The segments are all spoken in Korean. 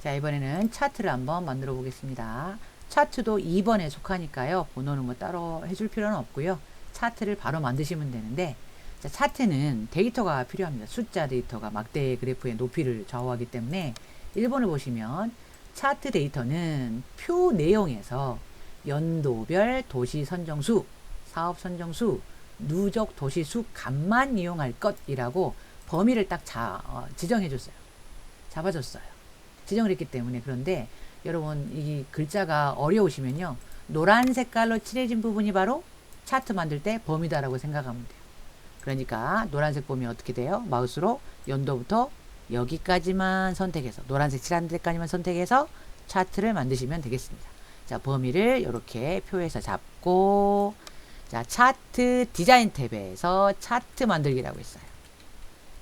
자, 이번에는 차트를 한번 만들어 보겠습니다. 차트도 2번에 속하니까요. 번호는 뭐 따로 해줄 필요는 없고요. 차트를 바로 만드시면 되는데, 자, 차트는 데이터가 필요합니다. 숫자 데이터가 막대 그래프의 높이를 좌우하기 때문에 1번을 보시면 차트 데이터는 표 내용에서 연도별 도시 선정수, 사업 선정수, 누적 도시수 값만 이용할 것이라고 범위를 딱 자, 어, 지정해 줬어요. 잡아줬어요. 지정을 했기 때문에 그런데 여러분 이 글자가 어려우시면요. 노란 색깔로 칠해진 부분이 바로 차트 만들 때 범위다라고 생각하면 돼요. 그러니까 노란색 범위 어떻게 돼요? 마우스로 연도부터 여기까지만 선택해서 노란색 칠한 데까지만 선택해서 차트를 만드시면 되겠습니다. 자, 범위를 이렇게 표에서 잡고 자, 차트 디자인 탭에서 차트 만들기라고 있어요.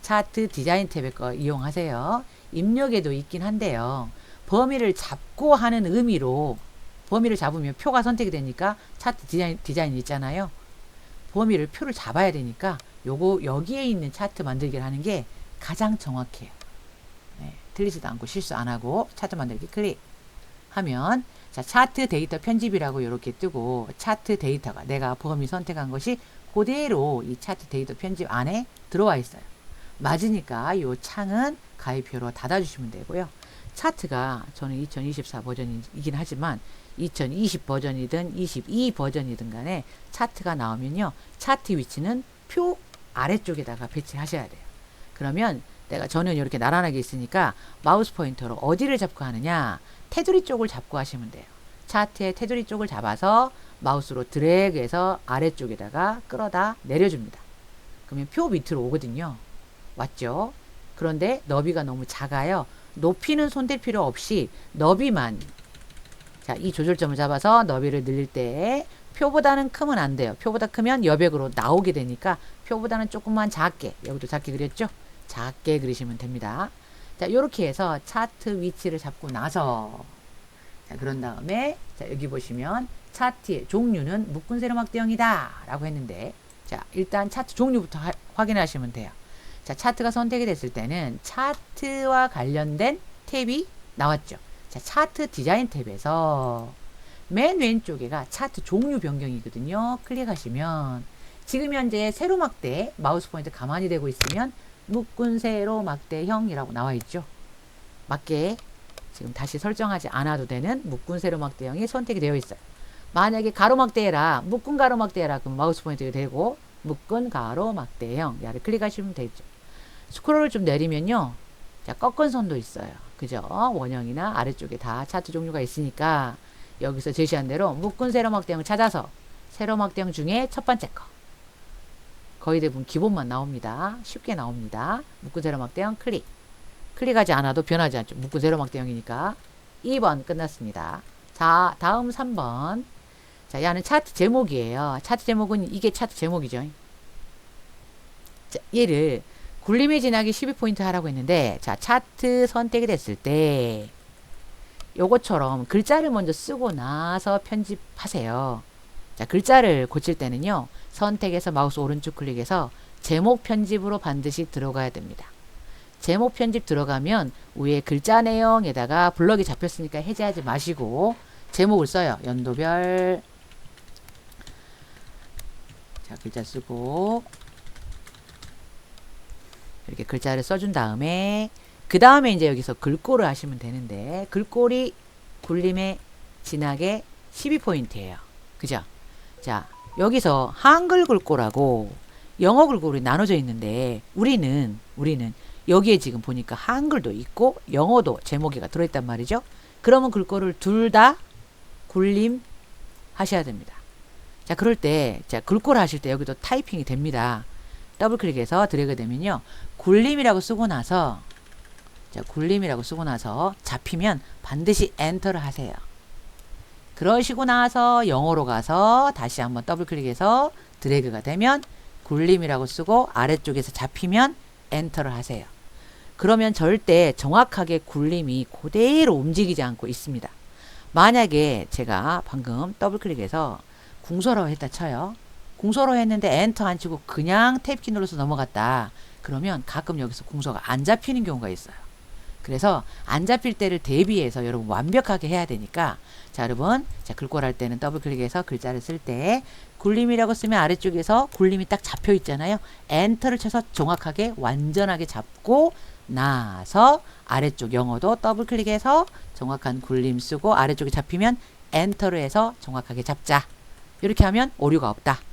차트 디자인 탭에 거 이용하세요. 입력에도 있긴 한데요. 범위를 잡고 하는 의미로 범위를 잡으면 표가 선택이 되니까 차트 디자인, 디자인 있잖아요. 범위를 표를 잡아야 되니까 요거 여기에 있는 차트 만들기를 하는 게 가장 정확해요. 네, 틀리지도 않고 실수 안 하고 차트 만들기 클릭 하면 자 차트 데이터 편집이라고 이렇게 뜨고 차트 데이터가 내가 범위 선택한 것이 그대로 이 차트 데이터 편집 안에 들어와 있어요. 맞으니까 이 창은 가입표로 닫아주시면 되고요. 차트가 저는 2024 버전이긴 하지만 2020 버전이든 22 버전이든 간에 차트가 나오면요. 차트 위치는 표 아래쪽에다가 배치하셔야 돼요. 그러면 내가 저는 이렇게 나란하게 있으니까 마우스 포인터로 어디를 잡고 하느냐 테두리 쪽을 잡고 하시면 돼요. 차트의 테두리 쪽을 잡아서 마우스로 드래그해서 아래쪽에다가 끌어다 내려줍니다. 그러면 표 밑으로 오거든요. 왔죠? 그런데 너비가 너무 작아요. 높이는 손댈 필요 없이 너비만 자, 이 조절점을 잡아서 너비를 늘릴 때 표보다는 크면 안 돼요. 표보다 크면 여백으로 나오게 되니까 표보다는 조금만 작게 여기도 작게 그렸죠? 작게 그리시면 됩니다. 자, 요렇게 해서 차트 위치를 잡고 나서 자, 그런 다음에 자, 여기 보시면 차트의 종류는 묶은 세로막 대형이다 라고 했는데 자, 일단 차트 종류부터 하- 확인하시면 돼요. 자, 차트가 선택이 됐을 때는 차트와 관련된 탭이 나왔죠. 자, 차트 디자인 탭에서 맨 왼쪽에가 차트 종류 변경이거든요. 클릭하시면 지금 현재 세로 막대 마우스 포인트 가만히 대고 있으면 묶은 세로 막대형이라고 나와 있죠. 맞게 지금 다시 설정하지 않아도 되는 묶은 세로 막대형이 선택이 되어 있어요. 만약에 가로 막대라 묶은 가로 막대라 그럼 마우스 포인트가 되고 묶은 가로 막대형 야를 클릭하시면 되죠. 스크롤을 좀 내리면요. 자, 꺾은 선도 있어요. 그죠? 원형이나 아래쪽에 다 차트 종류가 있으니까 여기서 제시한 대로 묶은 세로막 대형을 찾아서 세로막 대형 중에 첫 번째 거. 거의 대부분 기본만 나옵니다. 쉽게 나옵니다. 묶은 세로막 대형 클릭. 클릭하지 않아도 변하지 않죠. 묶은 세로막 대형이니까. 2번 끝났습니다. 자, 다음 3번. 자, 얘는 차트 제목이에요. 차트 제목은 이게 차트 제목이죠. 자, 얘를 굴림의 진하기 12포인트 하라고 했는데 자 차트 선택이 됐을 때 요것처럼 글자를 먼저 쓰고 나서 편집하세요. 자 글자를 고칠 때는요 선택해서 마우스 오른쪽 클릭해서 제목 편집으로 반드시 들어가야 됩니다. 제목 편집 들어가면 위에 글자 내용에다가 블럭이 잡혔으니까 해제하지 마시고 제목을 써요. 연도별 자 글자 쓰고 이렇게 글자를 써준 다음에 그 다음에 이제 여기서 글꼴을 하시면 되는데 글꼴이 굴림에 진하게 12포인트예요. 그죠? 자 여기서 한글 글꼴하고 영어 글꼴이 나눠져 있는데 우리는 우리는 여기에 지금 보니까 한글도 있고 영어도 제목이가 들어있단 말이죠. 그러면 글꼴을 둘 다 굴림 하셔야 됩니다. 자 그럴 때 자 글꼴 하실 때 여기도 타이핑이 됩니다. 더블 클릭해서 드래그 되면요. 굴림이라고 쓰고 나서 자, 굴림이라고 쓰고 나서 잡히면 반드시 엔터를 하세요. 그러시고 나서 영어로 가서 다시 한번 더블 클릭해서 드래그가 되면 굴림이라고 쓰고 아래쪽에서 잡히면 엔터를 하세요. 그러면 절대 정확하게 굴림이 그대로 움직이지 않고 있습니다. 만약에 제가 방금 더블 클릭해서 궁서라고 했다 쳐요. 궁서로 했는데 엔터 안 치고 그냥 탭키 눌러서 넘어갔다. 그러면 가끔 여기서 궁서가 안 잡히는 경우가 있어요. 그래서 안 잡힐 때를 대비해서 여러분 완벽하게 해야 되니까 자 여러분 자 글꼴 할 때는 더블 클릭해서 글자를 쓸 때 굴림이라고 쓰면 아래쪽에서 굴림이 딱 잡혀 있잖아요. 엔터를 쳐서 정확하게 완전하게 잡고 나서 아래쪽 영어도 더블 클릭해서 정확한 굴림 쓰고 아래쪽에 잡히면 엔터를 해서 정확하게 잡자. 이렇게 하면 오류가 없다.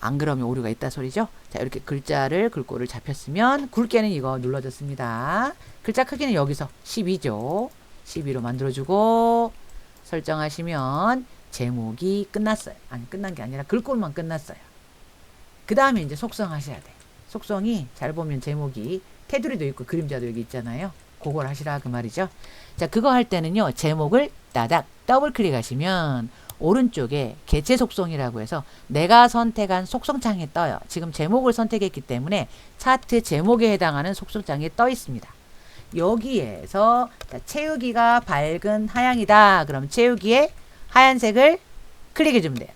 안 그러면 오류가 있다 소리죠. 자, 이렇게 글자를 글꼴을 잡혔으면 굵게는 이거 눌러줬습니다. 글자 크기는 여기서 12죠. 12로 만들어주고 설정하시면 제목이 끝났어요. 아니 끝난 게 아니라 글꼴만 끝났어요. 그 다음에 이제 속성하셔야 돼. 속성이 잘 보면 제목이 테두리도 있고 그림자도 여기 있잖아요. 그걸 하시라 그 말이죠. 자 그거 할 때는요 제목을 따닥 더블 클릭하시면 오른쪽에 개체 속성이라고 해서 내가 선택한 속성창에 떠요. 지금 제목을 선택했기 때문에 차트 제목에 해당하는 속성창에 떠 있습니다. 여기에서 자, 채우기가 밝은 하양이다. 그럼 채우기에 하얀색을 클릭해 주면 돼요.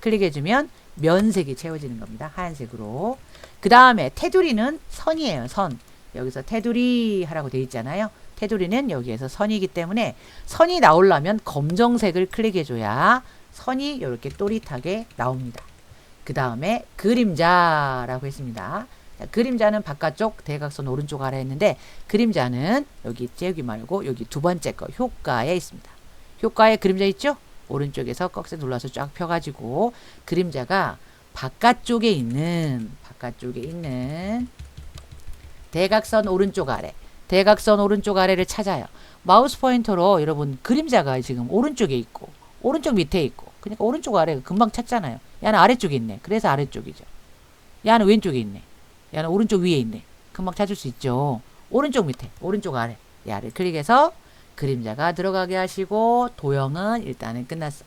클릭해 주면 면색이 채워지는 겁니다. 하얀색으로. 그 다음에 테두리는 선이에요. 선. 여기서 테두리 하라고 돼 있잖아요. 테두리는 여기에서 선이기 때문에 선이 나오려면 검정색을 클릭해 줘야 선이 이렇게 또릿하게 나옵니다. 그 다음에 그림자라고 했습니다. 자, 그림자는 바깥쪽 대각선 오른쪽 아래 했는데 그림자는 여기 째기 말고 여기 두 번째 거 효과에 있습니다. 효과에 그림자 있죠? 오른쪽에서 꺽쇠 눌러서 쫙 펴가지고 그림자가 바깥쪽에 있는 바깥쪽에 있는 대각선 오른쪽 아래 대각선 오른쪽 아래를 찾아요. 마우스 포인터로 여러분 그림자가 지금 오른쪽에 있고 오른쪽 밑에 있고 그러니까 오른쪽 아래가 금방 찾잖아요. 야는 아래쪽에 있네. 그래서 아래쪽이죠. 야는 왼쪽에 있네. 야는 오른쪽 위에 있네. 금방 찾을 수 있죠. 오른쪽 밑에, 오른쪽 아래. 야를 클릭해서 그림자가 들어가게 하시고 도형은 일단은 끝났어.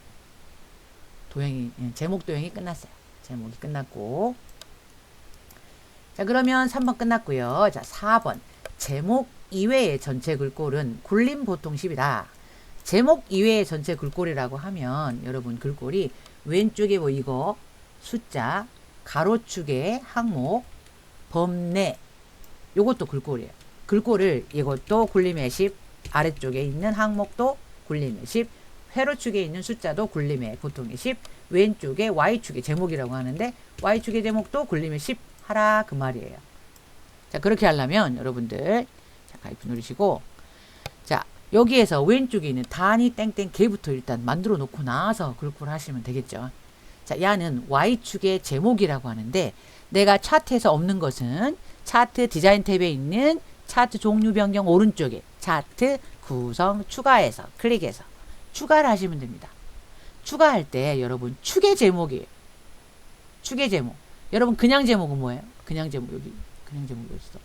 도형이 예, 제목 도형이 끝났어요. 제목이 끝났고. 자, 그러면 3번 끝났고요. 자, 4번. 제목 이외의 전체 글꼴은 굴림 보통 10이다. 제목 이외의 전체 글꼴이라고 하면 여러분 글꼴이 왼쪽에 뭐 이거 숫자 가로축에 항목 범내 요것도 글꼴이에요. 글꼴을 이것도 굴림의 10 아래쪽에 있는 항목도 굴림의 10 회로축에 있는 숫자도 굴림의 보통의 10 왼쪽에 Y축의 제목이라고 하는데 Y축의 제목도 굴림의 10 하라 그 말이에요. 자 그렇게 하려면 여러분들 자 가입 누르시고 자 여기에서 왼쪽에 있는 단위 땡땡 개부터 일단 만들어 놓고 나서 글꼴 하시면 되겠죠. 자 야는 Y축의 제목이라고 하는데 내가 차트에서 없는 것은 차트 디자인 탭에 있는 차트 종류 변경 오른쪽에 차트 구성 추가해서 클릭해서 추가를 하시면 됩니다. 추가할 때 여러분 축의 제목이에요. 축의 제목. 여러분 그냥 제목은 뭐예요? 그냥 제목 여기 제목 여기 있어.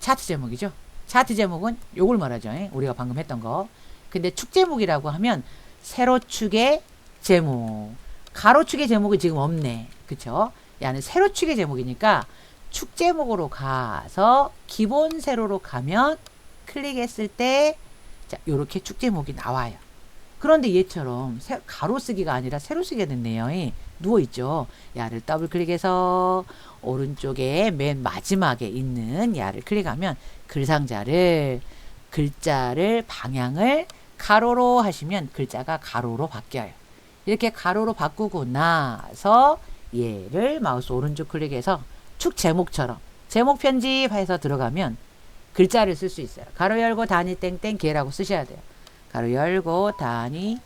차트 제목이죠. 차트 제목은 요걸 말하죠. 예? 우리가 방금 했던 거. 근데 축 제목이라고 하면 세로 축의 제목. 가로 축의 제목이 지금 없네. 그쵸? 야는 세로 축의 제목이니까 축 제목으로 가서 기본 세로로 가면 클릭했을 때 자, 요렇게 축 제목이 나와요. 그런데 얘처럼 세, 가로 쓰기가 아니라 세로 쓰게 됐네요. 예, 누워 있죠. 야를 더블 클릭해서 오른쪽에 맨 마지막에 있는 야를 클릭하면 글상자를 글자를 방향을 가로로 하시면 글자가 가로로 바뀌어요. 이렇게 가로로 바꾸고 나서 얘를 마우스 오른쪽 클릭해서 축 제목처럼 제목 편집해서 들어가면 글자를 쓸 수 있어요. 가로 열고 단위 땡땡 개라고 쓰셔야 돼요. 가로 열고 단위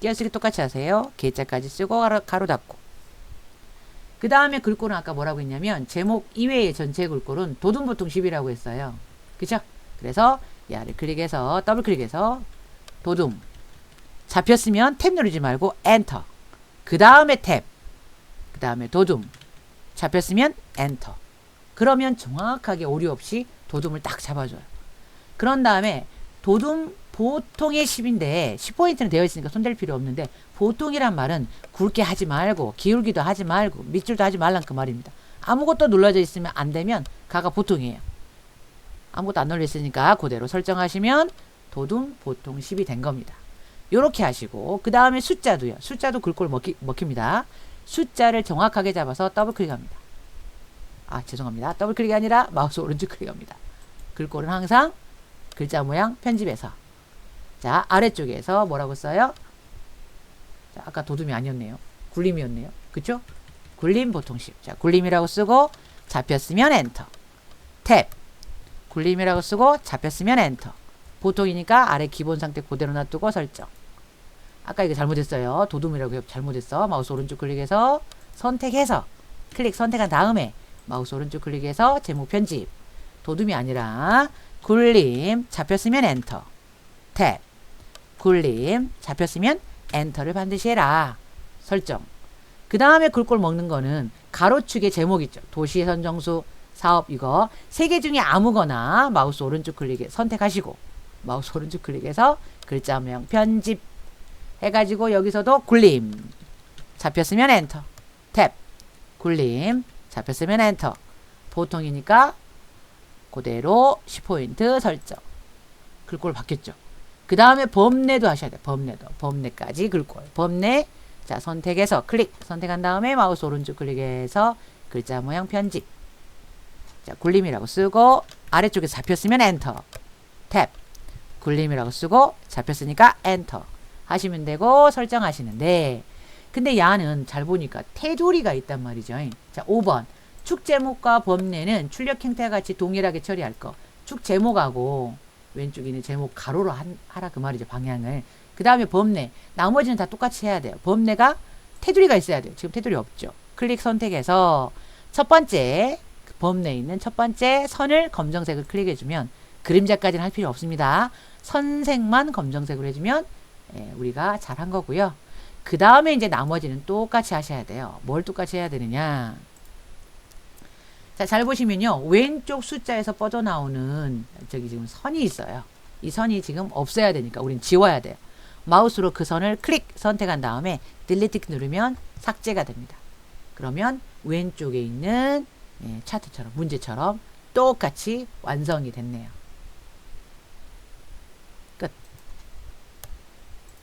띄어쓰기 똑같이 하세요. 개자까지 쓰고 가로, 닫고 그 다음에 글꼴은 아까 뭐라고 했냐면 제목 이외의 전체 글꼴은 도둠 보통 10이라고 했어요. 그쵸? 그래서 야를 클릭해서 더블 클릭해서 도둠 잡혔으면 탭 누르지 말고 엔터 그 다음에 탭 그 다음에 도둠 잡혔으면 엔터 그러면 정확하게 오류 없이 도둠을 딱 잡아줘요. 그런 다음에 도둠 보통의 10인데 10포인트는 되어 있으니까 손댈 필요 없는데 보통이란 말은 굵게 하지 말고 기울기도 하지 말고 밑줄도 하지 말란 그 말입니다. 아무것도 눌러져 있으면 안 되면 가가 보통이에요. 아무것도 안 눌려 있으니까 그대로 설정하시면 도둠 보통 10이 된 겁니다. 요렇게 하시고 그 다음에 숫자도요. 숫자도 글꼴 먹히, 먹힙니다. 숫자를 정확하게 잡아서 더블 클릭합니다. 아, 죄송합니다. 더블 클릭이 아니라 마우스 오른쪽 클릭합니다. 글꼴은 항상 글자 모양 편집해서. 자, 아래쪽에서 뭐라고 써요? 자, 아까 도둠이 아니었네요. 굴림이었네요. 그쵸? 굴림 보통식. 자, 굴림이라고 쓰고 잡혔으면 엔터. 탭. 굴림이라고 쓰고 잡혔으면 엔터. 보통이니까 아래 기본 상태 그대로 놔두고 설정. 아까 이거 잘못했어요. 도둠이라고 잘못했어. 마우스 오른쪽 클릭해서 선택해서 클릭 선택한 다음에 마우스 오른쪽 클릭해서 제목 편집. 도둠이 아니라 굴림 잡혔으면 엔터. 탭. 굴림 잡혔으면 엔터를 반드시 해라. 설정. 그 다음에 글꼴 먹는 거는 가로축의 제목 있죠. 도시 선정수 사업 이거. 세 개 중에 아무거나 마우스 오른쪽 클릭에 선택하시고 마우스 오른쪽 클릭해서 글자 모양 편집 해가지고 여기서도 굴림. 잡혔으면 엔터. 탭. 굴림. 잡혔으면 엔터. 보통이니까 그대로 10포인트 설정. 글꼴 바뀌었죠 그 다음에 범례도 하셔야 돼요. 범례도. 범례까지 글꼴 범례. 자 선택해서 클릭. 선택한 다음에 마우스 오른쪽 클릭해서 글자 모양 편집. 자 굴림이라고 쓰고 아래쪽에 잡혔으면 엔터. 탭. 굴림이라고 쓰고 잡혔으니까 엔터. 하시면 되고 설정하시는데. 근데 야는 잘 보니까 테두리가 있단 말이죠. 자 5번. 축 제목과 범례는 출력 형태와 같이 동일하게 처리할 거. 축 제목하고 왼쪽에 있는 제목 가로로 한, 하라 그 말이죠. 방향을. 그 다음에 범례. 나머지는 다 똑같이 해야 돼요. 범례가 테두리가 있어야 돼요. 지금 테두리 없죠. 클릭 선택해서 첫 번째 그 범례에 있는 첫 번째 선을 검정색을 클릭해주면 그림자까지는 할 필요 없습니다. 선색만 검정색으로 해주면 예, 우리가 잘한 거고요. 그 다음에 이제 나머지는 똑같이 하셔야 돼요. 뭘 똑같이 해야 되느냐. 자, 잘 보시면요. 왼쪽 숫자에서 뻗어나오는 저기 지금 선이 있어요. 이 선이 지금 없어야 되니까 우린 지워야 돼요. 마우스로 그 선을 클릭 선택한 다음에 딜리트 누르면 삭제가 됩니다. 그러면 왼쪽에 있는 예, 차트처럼 문제처럼 똑같이 완성이 됐네요.